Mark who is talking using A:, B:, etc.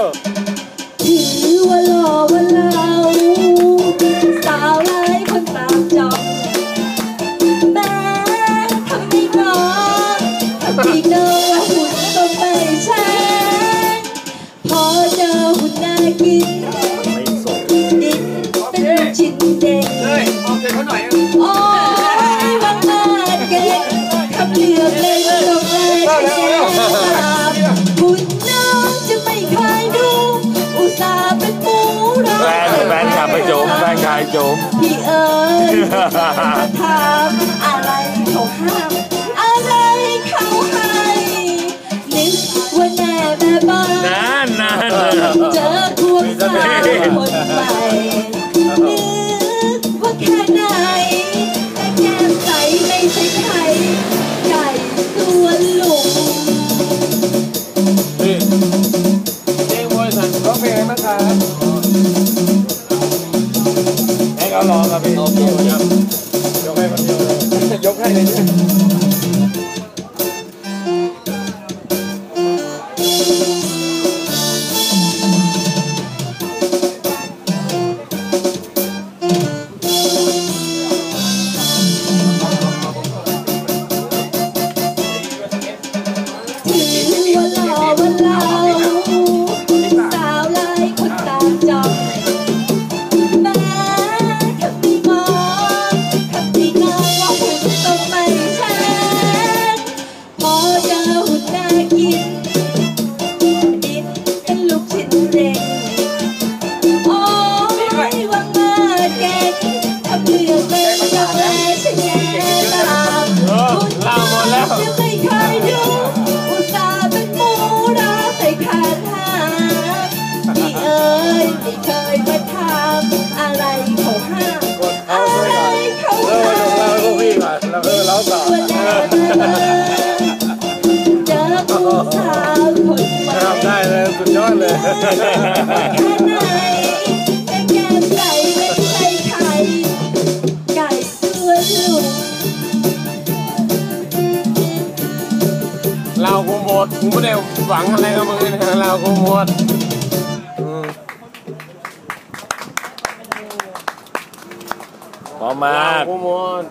A: ถือว่าหล่อว่าเราสาวหลายคนตามจองแม้ทำไม่งอนทำไม่เนอหุ่นก็ไม่ใช่พอเจอหุ่นน่ากิน
B: ไม่สน
A: ดินเป็นชิ้นเด็ก
C: เฮ้ยออกเสียงเขาหน่อย
A: โอ้ยว่ามาเก่งคำเลือกเล่นตรงเลยใช่ไโจ
B: ม
A: พี่เอ๋ยมาถามอะไรเขาห้ามอะไรเขาให้นึกว่าแน่แม่บ้าน
B: นานนาน
A: เจอ ให้
C: เขา
B: ลองครับพี่
C: โอเคครับยกให้คนเดียวยกให้เลย
A: องจะไม่เคยดูอุตส่าห์เป็นหมูรอใส่ขาหาพี่เอ๋ยไม่เคยมาถามอะไรเขาห้ามอะไรเขาห้า
C: เรา
A: ม
C: พวกพี่ก่อนเราเราต่อ
A: วันแรกมาเจอผู้สาวคนใหม่
C: ทำได้เลยสุดยอดเลย ดกูไม่ได้หวังอะไรกับมึงนะเรากูหมดอืม
B: พอมาก
C: กูหมด